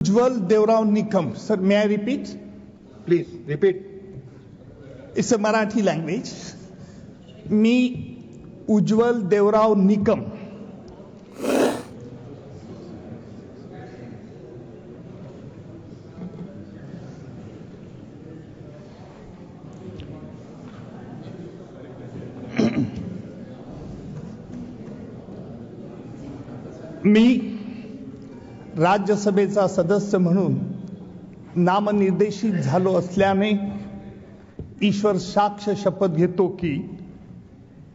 Ujjwal Deorao Nikam. Sir may I repeat please repeat it's a Marathi language मी उज्ज्वल देवराव निकम। मी राज्यसभेचा सदस्य म्हणून नामनिर्देशित झालो असल्याने ईश्वर साक्ष शपथ घेतो की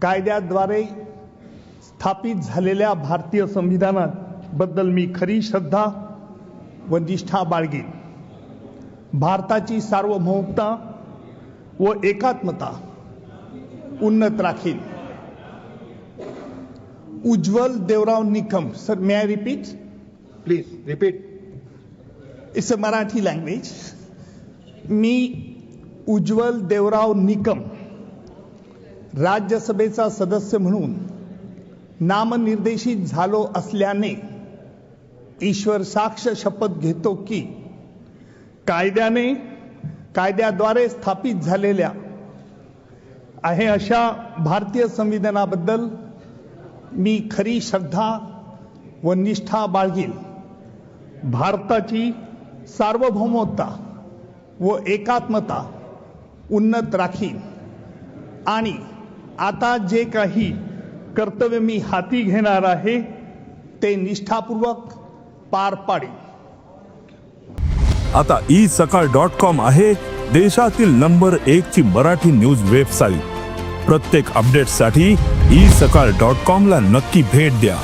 कायद्याद्वारे स्थापित झालेल्या भारतीय संविधानात बद्दल मी खरी श्रद्धा व निष्ठा बाळगेन. भारताची सार्वभौमता व एकात्मता उन्नत राखील Ujjwal Deorao Nikam sir may I repeat Please, repeat. It's a Marathi language मी उज्ज्वल देवराव निकम राज्यसभेचा सदस्य म्हणून नामनिर्देशित झालो असल्याने ईश्वर साक्ष शपथ घेतो की कायद्याने कायद्याद्वारे स्थापित झालेल्या आहे अशा भारतीय संविधानाबद्दल मी खरी श्रद्धा व निष्ठा बाळगीन भारताची सार्वभौमता व एकात्मता उन्नत राखीन. आणि आता जे काही कर्तव्य मी हाती घेणार आहे ते निष्ठापूर्वक पार पाडेन. आता ई सकाळ डॉट कॉम आहे देशातील नंबर एक ची मराठी न्यूज वेबसाईट. प्रत्येक अपडेटसाठी ई सकाळ डॉट कॉम ला नक्की भेट द्या.